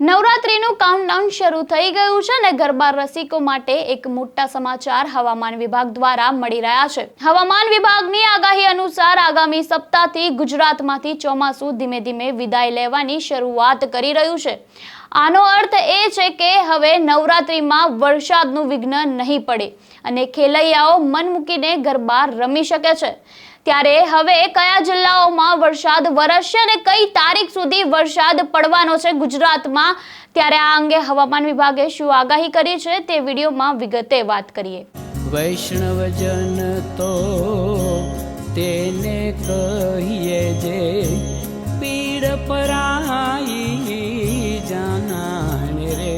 નવરાત્રીનું countdown શરૂ થઈ ગયું છે અને ગરબા રસિકો માટે એક મોટા સમાચાર હવામાન વિભાગ દ્વારા મળી રહ્યા છે. હવામાન વિભાગની આગાહી અનુસાર આગામી સપ્તાહથી ગુજરાતમાંથી ચોમાસું ધીમે ધીમે વિદાય લેવાની શરૂઆત કરી રહ્યું છે. આનો અર્થ એ છે કે હવે નવરાત્રીમાં વરસાદનું વિઘ્ન નહીં પડે અને ખેલૈયાઓ મન મૂકીને ગરબા રમી શકે છે. ત્યારે હવે કયા જિલ્લાઓમાં વરસાદ વરસશે અને કઈ તારીખ સુધી વરસાદ પડવાનો છે ગુજરાતમાં? ત્યારે આ અંગે હવામાન વિભાગે શું આગાહી કરી છે તે વિડીયોમાં વિગતે વાત કરીએ. વૈષ્ણવજન તો તેને કહીએ જે પીડ પરાઈ જાનાને રે.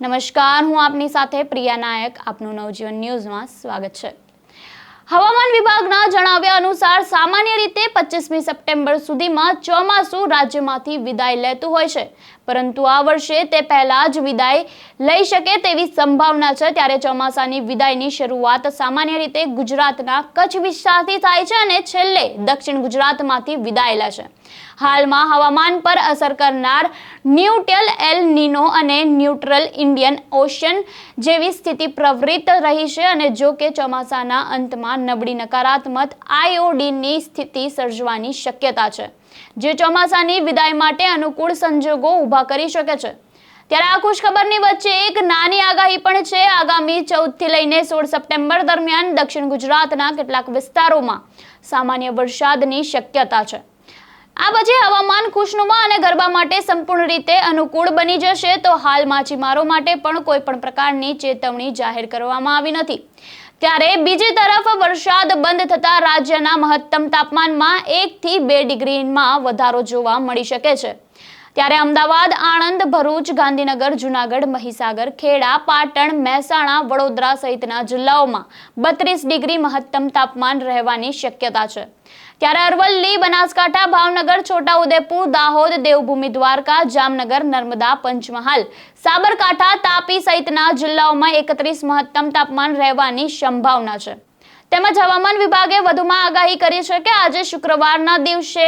નમસ્કાર હું આપની સાથે પ્રિયા નાયક. આપનું નવજીવન ન્યૂઝમાં સ્વાગત છે. હવામાન વિભાગના જણાવ્યા અનુસાર સામાન્ય રીતે પચીસમી સપ્ટેમ્બર સુધીમાં ચોમાસું રાજ્યમાંથી વિદાય લેતું હોય છે. પરંતુ આ વર્ષે તે પહેલા જ વિદાય લઈ શકે તેવી સંભાવના છે. ત્યારે ચોમાસાની વિદાયની શરૂઆત સામાન્ય રીતે ગુજરાતના કચ્છ વિસ્તારથી થાય છે અને છેલ્લે દક્ષિણ ગુજરાતમાંથી વિદાય લે છે હાલમાં હવામાન પર અસર કરનાર ન્યુટ્રલ એલ નીનો અને ન્યુટ્રલ ઇન્ડિયન ઓશન જેવી સ્થિતિ પ્રવૃત્ત રહી છે અને જો કે ચોમાસાના અંતમાં નબળી નકારાત્મક આયોડીનની સ્થિતિ સર્જવાની શક્યતા છે, જે ચોમાસાની વિદાય માટે અનુકૂળ સંજોગો ઊભા કરી શકે છે. ત્યારે આ ખુશખબરની વચ્ચે એક નાની આગાહી પણ છે. આગામી ચૌદથી લઈને સોળ સપ્ટેમ્બર દરમિયાન દક્ષિણ ગુજરાતના કેટલાક વિસ્તારોમાં સામાન્ય વરસાદની શક્યતા છે. આ પછી હવામાન ખુશનુમા અને ગરબા માટે સંપૂર્ણ રીતે અનુકૂળ બની જશે તો હાલ માછીમારો માટે પણ કોઈ પણ પ્રકારની ચેતવણી જાહેર કરવામાં આવી નથી. ત્યારે બીજી તરફ વરસાદ બંધ થતા રાજ્યના મહત્તમ તાપમાનમાં એકથી બે ડિગ્રીમાં વધારો જોવા મળી શકે છે. ત્યારે અમદાવાદ, આણંદ, ભરૂચ, ગાંધીનગર, જુનાગઢ, મહીસાગર, ખેડા, પાટણ, મહેસાણા, વડોદરા સહિતના જિલ્લાઓમાં બત્રીસ ડિગ્રી મહત્તમ તાપમાન રહેવાની શક્યતા છે. ત્યારે અરવલ્લી, બનાસકાંઠા, ભાવનગર, છોટાઉદેપુર, દાહોદ, દેવભૂમિ, દ્વારકા, જામનગર, નર્મદા, પંચમહાલ, સાબરકાંઠા, તાપી સહિતના જિલ્લાઓમાં એકત્રીસ મહત્તમ તાપમાન રહેવાની સંભાવના છે. તેમજ હવામાન વિભાગે વધુમાં આગાહી કરી છે કે આજે શુક્રવારના દિવસે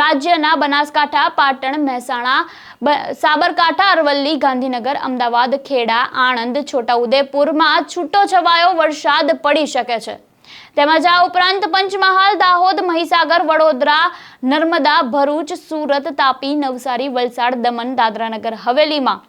રાજ્યના બનાસકાંઠા, પાટણ, મહેસાણા સાબરકાંઠા, અરવલ્લી, ગાંધીનગર, અમદાવાદ, ખેડા, આણંદ, છોટાઉદેપુરમાં છૂટો છવાયો વરસાદ પડી શકે છે. તેમજ આ ઉપરાંત પંચમહાલ, દાહોદ, મહીસાગર, વડોદરા, નર્મદા, ભરૂચ, સુરત, તાપી, નવસારી, વલસાડ, દમણ, દાદરાનગર, હવેલીમાં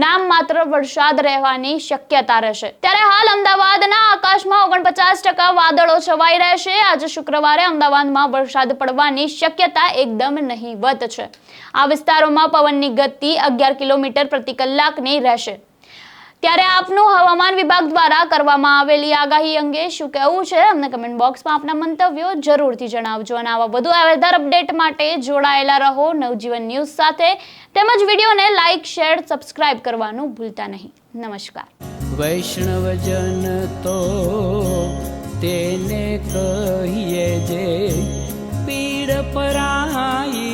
નામ માત્ર વરસાદ રહેવાની શક્યતા રહેશે. ત્યારે હાલ અમદાવાદના આકાશમાં ઓગણપચાસ ટકા વાદળો છવાઈ રહેશે આજે શુક્રવારે અમદાવાદમાં વરસાદ પડવાની શક્યતા એકદમ નહીવત છે. આ વિસ્તારોમાં પવનની ગતિ અગિયાર કિલોમીટર પ્રતિ કલાકની રહેશે. ત્યારે આપનું હવામાન વિભાગ દ્વારા કરવામાં આવેલી આગાહી અંગે શું કહેવું છે? અમને કમેન્ટ બોક્સમાં આપના મંતવ્યો જરૂરથી જણાવજો અને આવા વધુ વેધર અપડેટ માટે જોડાયેલા રહો. નવજીવન ન્યૂઝ સાથે તેમજ વિડીયોને લાઇક શેર સબસ્ક્રાઇબ કરવાનું ભૂલતા નહીં. નમસ્કાર. વૈષ્ણવજન તો તેને કહીએ જે પીડ પરાઈ